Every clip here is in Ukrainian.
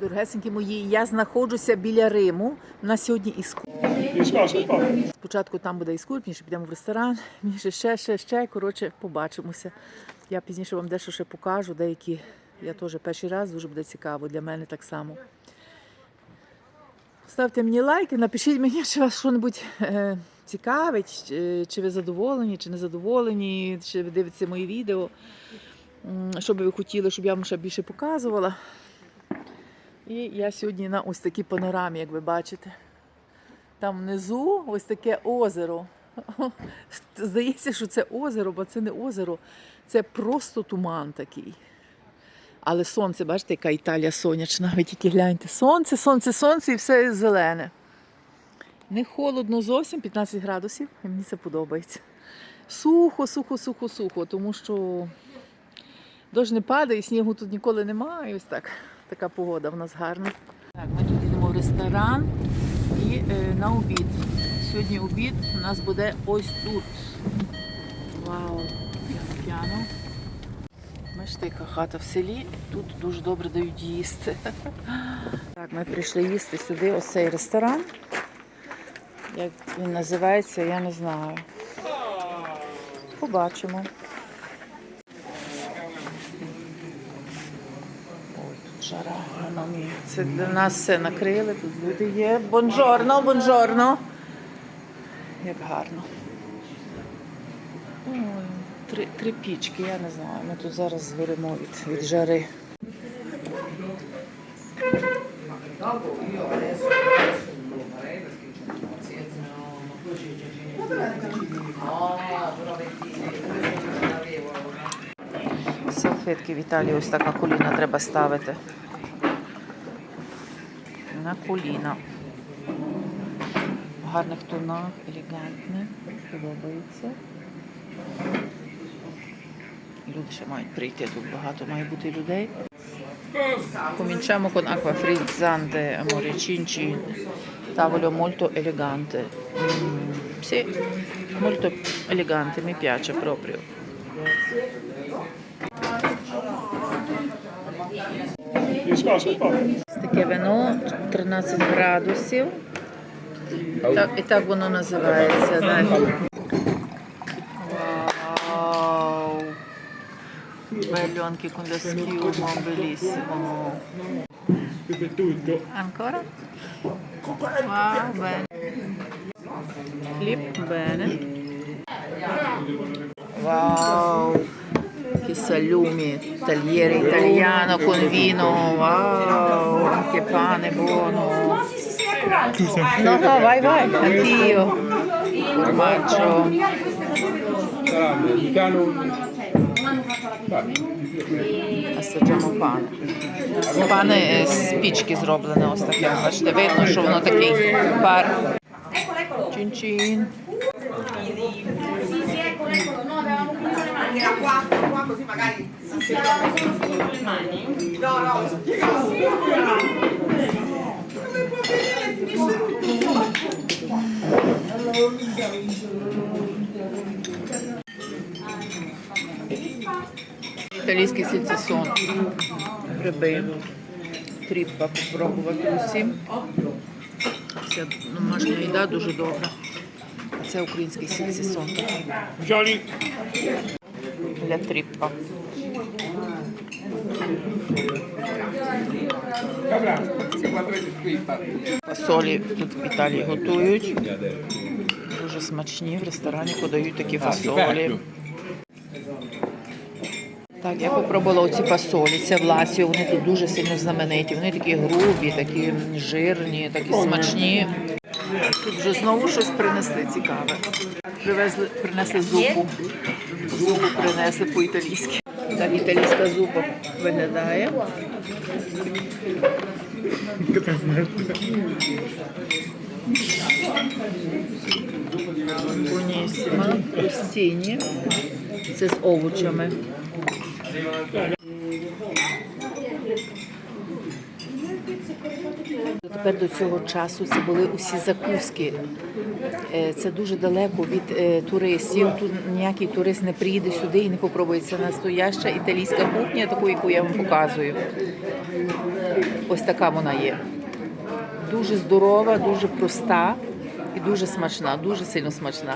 Дорогесенькі мої, я знаходжуся біля Риму. У нас сьогодні іскур. Спочатку там буде іскур, пізніше підемо в ресторан, пізніше ще, ще, ще. Коротше, побачимося. Я пізніше вам дещо ще покажу, деякі. Я теж перший раз дуже буде цікаво для мене так само. Ставте мені лайки, напишіть мені, чи вас щось е, цікавить, чи, чи ви задоволені, чи не задоволені, чи ви дивитеся мої відео. Що би ви хотіли, щоб я вам ще більше показувала. І я сьогодні на ось такій панорамі, як ви бачите. Там внизу ось таке озеро. Здається, що це озеро, бо це не озеро, це просто туман такий. Але сонце, бачите, яка Італія сонячна. Ви тільки гляньте. Сонце, сонце, сонце і все зелене. Не холодно зовсім, 15 градусів, і мені це подобається. Сухо, сухо, сухо, сухо, тому що дощ не падає, снігу тут ніколи немає. І ось так. Така погода в нас гарна. Так, ми тут йдемо в ресторан і е, на обід. Сьогодні обід у нас буде ось тут. Вау, як п'яно. Бачите, яка хата в селі. Тут дуже добре дають їсти. Так, ми прийшли їсти сюди, ось цей ресторан. Як він називається, я не знаю. Побачимо. Ой, тут жара, мама мія. Це для нас все накрили, тут люди є. Бонжорно, бонжорно. Як гарно. Три, три пічки, я не знаю. Ми тут зараз згоримо від, від жари. Салфетки в Італії ось так на коліна треба ставити. На коліна. В гарних тонах, елегантні. Подобається. Люди ще мають прийти, тут багато має бути людей. Cominciamo con acqua frizzante, amore cinci, tavolo molto elegante. Mm, sì, molto elegante, mi piace proprio. Таке вино 13 градусів. Так, і так воно називається. Да. Вау! Bellonchi con la schiuma, bellissimo. Ancora? Wow, bene. Хліб, bene. Wow! Che salumi, tagliere italiano con vino, wow, che pane buono. No, no, vai, vai, addio. Formaggio. Assaggiamo pane. Пане з пічки зроблене ось таке. Бачите, видно, що воно такий пар. Чин-чин. Sì, eccolo, eccolo, no, avevamo comunque le mani, era qua, qua così magari si lavano solo solo con le mani? No, no, spiegavo con le mani. Come può vedere finisce tutto. Італійський сільцесон. Гриби. Тріпа попробувати усім. Це домашня їда дуже добра. Це український сільцесон. Jolly. Для тріпа. Фасолі тут в Італії готують. Дуже смачні. В ресторані подають такі фасолі. Так, я попробувала оці фасолі. Це в. Вони тут дуже сильно знамениті. Вони такі грубі, такі жирні, такі смачні. Тут вже знову щось принесли цікаве. Привезли, принесли зупу. Зупу принесли по-італійськи. Так, італійська зупа виглядає. Бонісіма, костіні. Це з овочами. Тепер до цього часу це були усі закуски. Е, Це дуже далеко від е, туристів. Тут ніякий турист не приїде сюди і не попробує. Це настояща італійська кухня, таку, яку я вам показую. Ось така вона є. Дуже здорова, дуже проста і дуже смачна, дуже сильно смачна.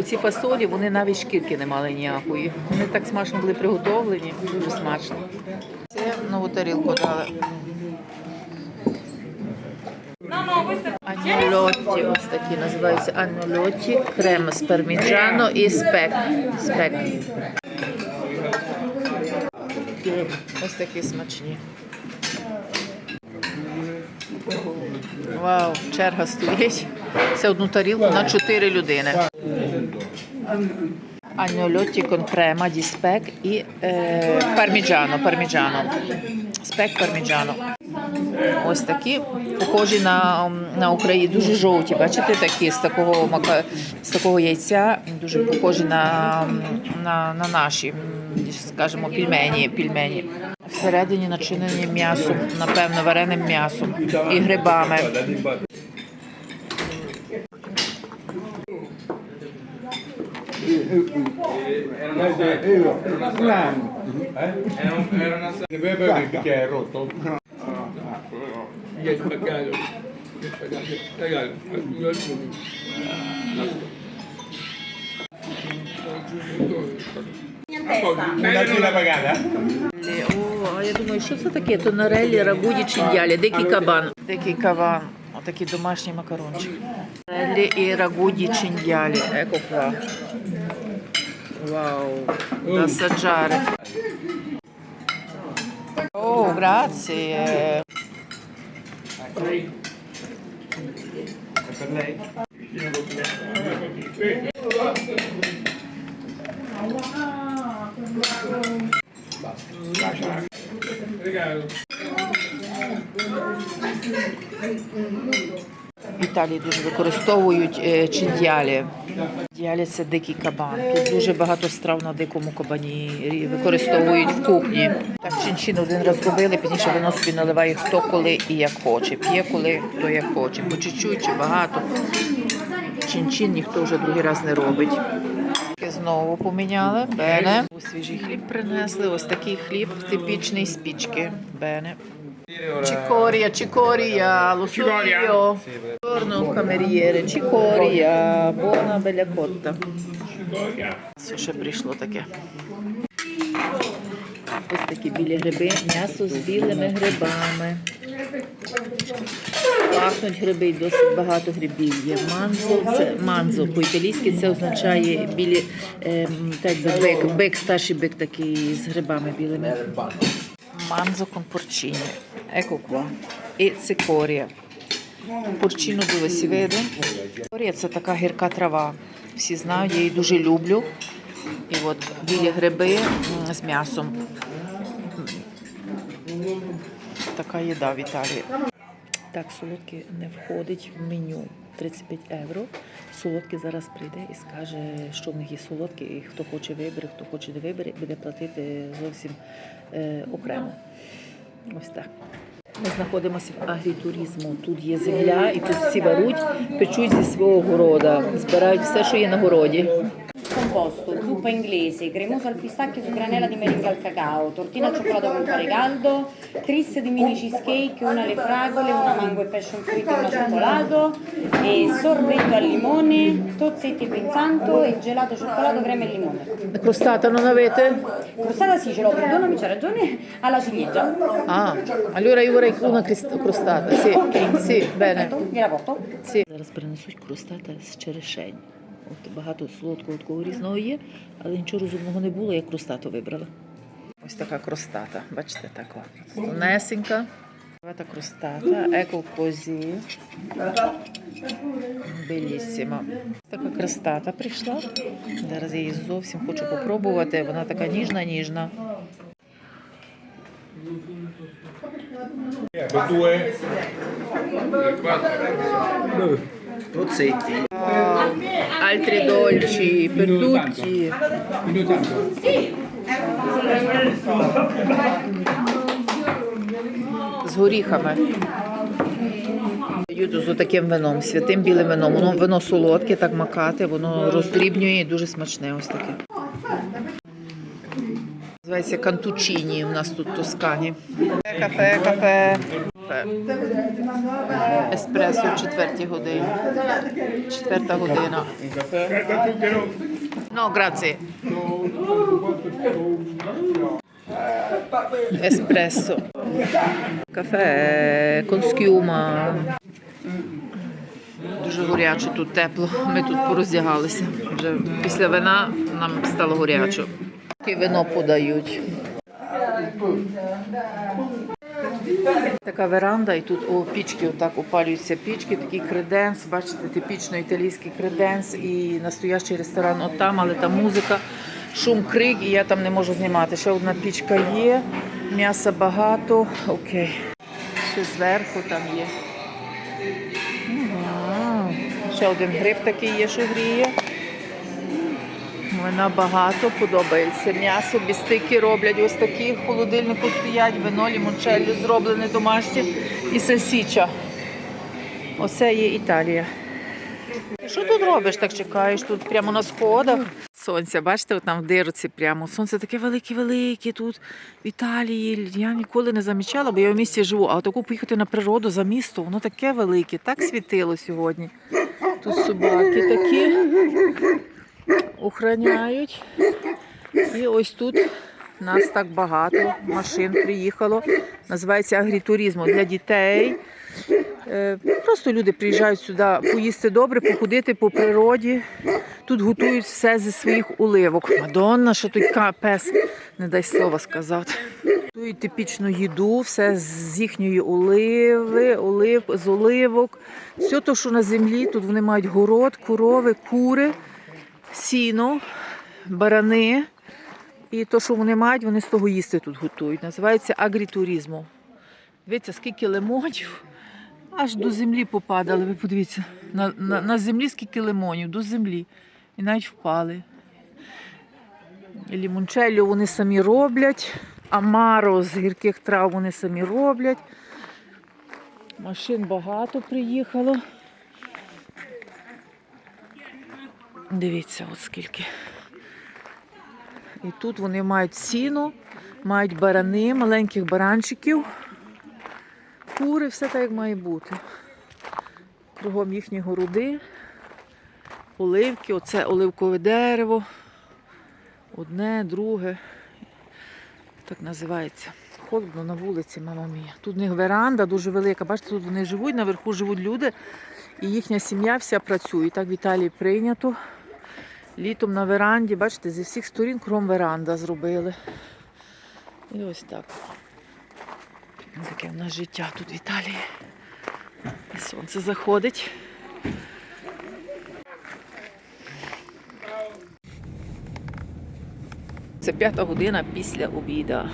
Оці фасолі вони навіть шкірки не мали ніякої. Вони так смачно були приготовлені, дуже смачно. Це нову тарілку дали. Аннолотті, ось такі називаються аннолотті, крем з парміджано і спек. спек. Ось такі смачні. Вау, черга стоїть. Це одну тарілку на 4 людини. Агнольотті con crema di спек і е, парміджано, парміджано. Спек парміджано. Ось такі похожі на, на Україну, дуже жовті. Бачите, такі з такого мака, з такого яйця, дуже похожі на, на, на наші, скажімо, пільмені, пільмені. Всередині начинені м'ясом, напевно, вареним м'ясом і грибами. Ne beve perché il bicchiere è rotto? Fila pagata? О, я думаю, що це таке? Тонарелі, рагуді, чиндялі, дикий кабан. Дикий кабан. Отакий домашній макарончик. Тонарелі і рагуді чиндялі. Еко qua. Вау. Да саджари. О, grazie. В Італії дуже використовують е, це дикий кабан. Тут дуже багато страв на дикому кабані використовують в кухні. Так чинчин один раз робили, пізніше вино собі наливає хто коли і як хоче. П'є коли хто як хоче. По чуть-чуть чи багато. Чинчин ніхто вже другий раз не робить. Знову поміняли. Бене. Свіжий хліб принесли. Ось такий хліб типічний з пічки. Бене. Cicoria, cicoria, lo so Cicoria? io. Buongiorno cameriere, cicoria, buona bella cotta. Все ще прийшло таке. Ось такі білі гриби, м'ясо з білими грибами. Пахнуть гриби, і досить багато грибів є. Манзо, це манзо по-італійськи це означає білі, ем, так би бик, бик, старший бик такий з грибами білими. Manzo con porcini. Ecco qua. E цикорія. Порчину si vede. Цикорія – це така гірка трава. Всі знають, я її дуже люблю. І от білі гриби з м'ясом. Така їда в Італії. Так, солодке не входить в меню. 35 євро. Солодкий зараз прийде і скаже, що в них є солодке, і хто хоче вибере, хто хоче не вибере, буде платити зовсім е, окремо. Ось так. Ми знаходимося в агрітуризму. Тут є земля, і тут всі беруть, печуть зі свого города, збирають все, що є на городі. Composto, zuppa inglese, cremoso al pistacchio su granella di merengue al cacao, tortina al cioccolato con pane caldo, tris di mini cheesecake, una alle fragole, una mango e passion fruit e una cioccolato, e sorbetto al limone, tozzetti e pinzanto e gelato cioccolato, crema e limone. Crostata non avete? Crostata sì, ce l'ho, perdonami, c'ha ragione, alla ciliegia. Ah, allora io vorrei una crist- crostata. Sì, sì, bene. Perfetto, gliela porto. Ці зараз принесуть кростата з черешень. От багато солодкого такого різного є, але нічого розумного не було, я кростату вибрала. Ось така кростата, бачите, така. Тонесенька. Та кростата, еко козі. Белісіма. Така кростата прийшла. Зараз я її зовсім хочу попробувати. Вона така ніжна-ніжна. Per due? Altri dolci per tutti. З горіхами. Дають з таким вином, святим білим вином. Воно вино солодке, так макати, воно роздрібнює і дуже смачне ось таке. Називається кантучині у нас тут в Тоскані. Кафе, кафе. Кафе. Еспресо в четвертій годині. Четверта година. Ну, граzie. Еспресо. Кафе schiuma. Дуже горяче тут тепло. Ми тут пороздягалися. Вже після вина нам стало горячо. І вино подають. Така веранда, і тут о, пічки, отак опалюються пічки, такий креденс, бачите, типічно італійський креденс і настоящий ресторан от там, але там музика, шум, крик, і я там не можу знімати. Ще одна пічка є, м'яса багато. Окей. Ще зверху там є. Ще один гриб такий є, що гріє. Вина багато, подобається. М'ясо, бістики роблять ось такі, в холодильнику стоять, вино, лімончеллі зроблене домашнє і сальсіча. Оце є Італія. Що тут робиш, так чекаєш? Тут прямо на сходах. Сонце, бачите, от там в дирці прямо. Сонце таке велике-велике тут в Італії. Я ніколи не замічала, бо я в місті живу. А отаку поїхати на природу за місто, воно таке велике, так світило сьогодні. Тут собаки такі охороняють. І ось тут нас так багато машин приїхало. Називається агрітуризм для дітей. Е, Просто люди приїжджають сюди поїсти добре, походити по природі. Тут готують все зі своїх уливок. Мадонна, що тут пес, не дай слова сказати. Готують типічну їду, все з їхньої оливи, олив, з оливок. Все те, що на землі, тут вони мають город, корови, кури, сіно, барани. І то, що вони мають, вони з того їсти тут готують. Називається агрітуризмом. Дивіться, скільки лимонів. Аж до землі попадали. Ви подивіться, на, на, на землі скільки лимонів, до землі. І навіть впали. І Лімончелло вони самі роблять. Амаро з гірких трав вони самі роблять. Машин багато приїхало. Дивіться, от скільки. І тут вони мають сіно, мають барани, маленьких баранчиків, кури, все так, як має бути. Кругом їхні городи, оливки, оце оливкове дерево. Одне, друге. Так називається. Холодно на вулиці, мама мія. Тут в них веранда дуже велика. Бачите, тут вони живуть, наверху живуть люди, і їхня сім'я вся працює. Так в Італії прийнято. Літом на веранді, бачите, зі всіх сторін кром веранда зробили. І ось так. Таке в нас життя тут в Італії. І сонце заходить. Це п'ята година після обіда.